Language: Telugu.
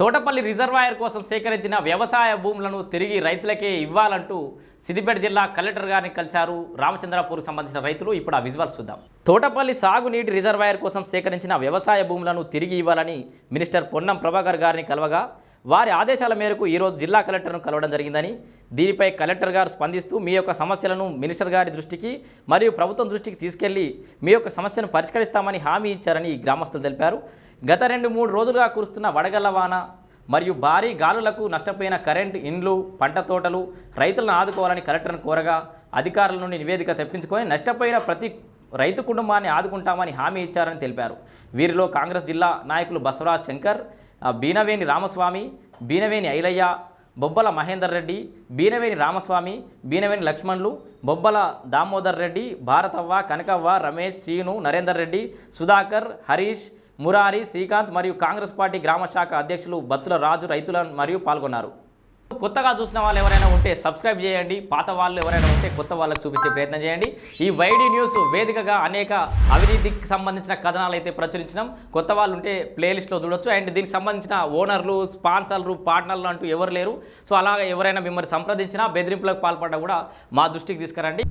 తోటపల్లి రిజర్వాయర్ కోసం సేకరించిన వ్యవసాయ భూములను తిరిగి రైతులకే ఇవ్వాలంటూ సిద్దిపేట జిల్లా కలెక్టర్ గారిని కలిశారు. రామచంద్రపూర్కు సంబంధించిన రైతులు ఇప్పుడు ఆ విజువల్స్ చూద్దాం. తోటపల్లి సాగునీటి రిజర్వాయర్ కోసం సేకరించిన వ్యవసాయ భూములను తిరిగి ఇవ్వాలని మినిస్టర్ పొన్నం ప్రభాకర్ గారిని కలవగా వారి ఆదేశాల మేరకు ఈరోజు జిల్లా కలెక్టర్ను కలవడం జరిగిందని దీనిపై కలెక్టర్ గారు స్పందిస్తూ మీ యొక్క సమస్యలను మినిస్టర్ గారి దృష్టికి మరియు ప్రభుత్వం దృష్టికి తీసుకెళ్ళి మీ యొక్క సమస్యను పరిష్కరిస్తామని హామీ ఇచ్చారని గ్రామస్తులు తెలిపారు. గత రెండు మూడు రోజులుగా కురుస్తున్న వడగళ్ళ వాన మరియు భారీ గాలులకు నష్టపోయిన కరెంట్ ఇండ్లు పంట తోటలు రైతులను ఆదుకోవాలని కలెక్టర్ను కోరగా అధికారుల నుండి నివేదిక తెప్పించుకొని నష్టపోయిన ప్రతి రైతు కుటుంబాన్ని ఆదుకుంటామని హామీ ఇచ్చారని తెలిపారు. వీరిలో కాంగ్రెస్ జిల్లా నాయకులు బసవరాజ్ శంకర్ బీనవేని రామస్వామి బీనవేని ఐలయ్య బొబ్బల మహేందర్ రెడ్డి బీనవేని రామస్వామి బీనవేని లక్ష్మణులు బొబ్బల దామోదర్ రెడ్డి భారతవ్వ కనకవ్వ రమేష్ సీను నరేందర్ రెడ్డి సుధాకర్ హరీష్ మురారి శ్రీకాంత్ మరియు కాంగ్రెస్ పార్టీ గ్రామ శాఖ అధ్యక్షులు బత్తుల రాజు రైతుల మరియు పాల్గొన్నారు. కొత్తగా చూసిన వాళ్ళు ఎవరైనా ఉంటే సబ్స్క్రైబ్ చేయండి. పాత వాళ్ళు ఎవరైనా ఉంటే కొత్త వాళ్ళకి చూపించే ప్రయత్నం చేయండి. ఈ వైడి న్యూస్ వేదికగా అనేక అవినీతికి సంబంధించిన కథనాలు అయితే ప్రచురించినాం. కొత్త వాళ్ళు ఉంటే ప్లేలిస్ట్లో చూడొచ్చు. అండ్ దీనికి సంబంధించిన ఓనర్లు స్పాన్సర్లు పార్ట్నర్లు అంటూ ఎవరు లేరు. సో అలాగా ఎవరైనా మిమ్మల్ని సంప్రదించినా బెదిరింపులకు పాల్పడ్డా కూడా మా దృష్టికి తీసుకురండి.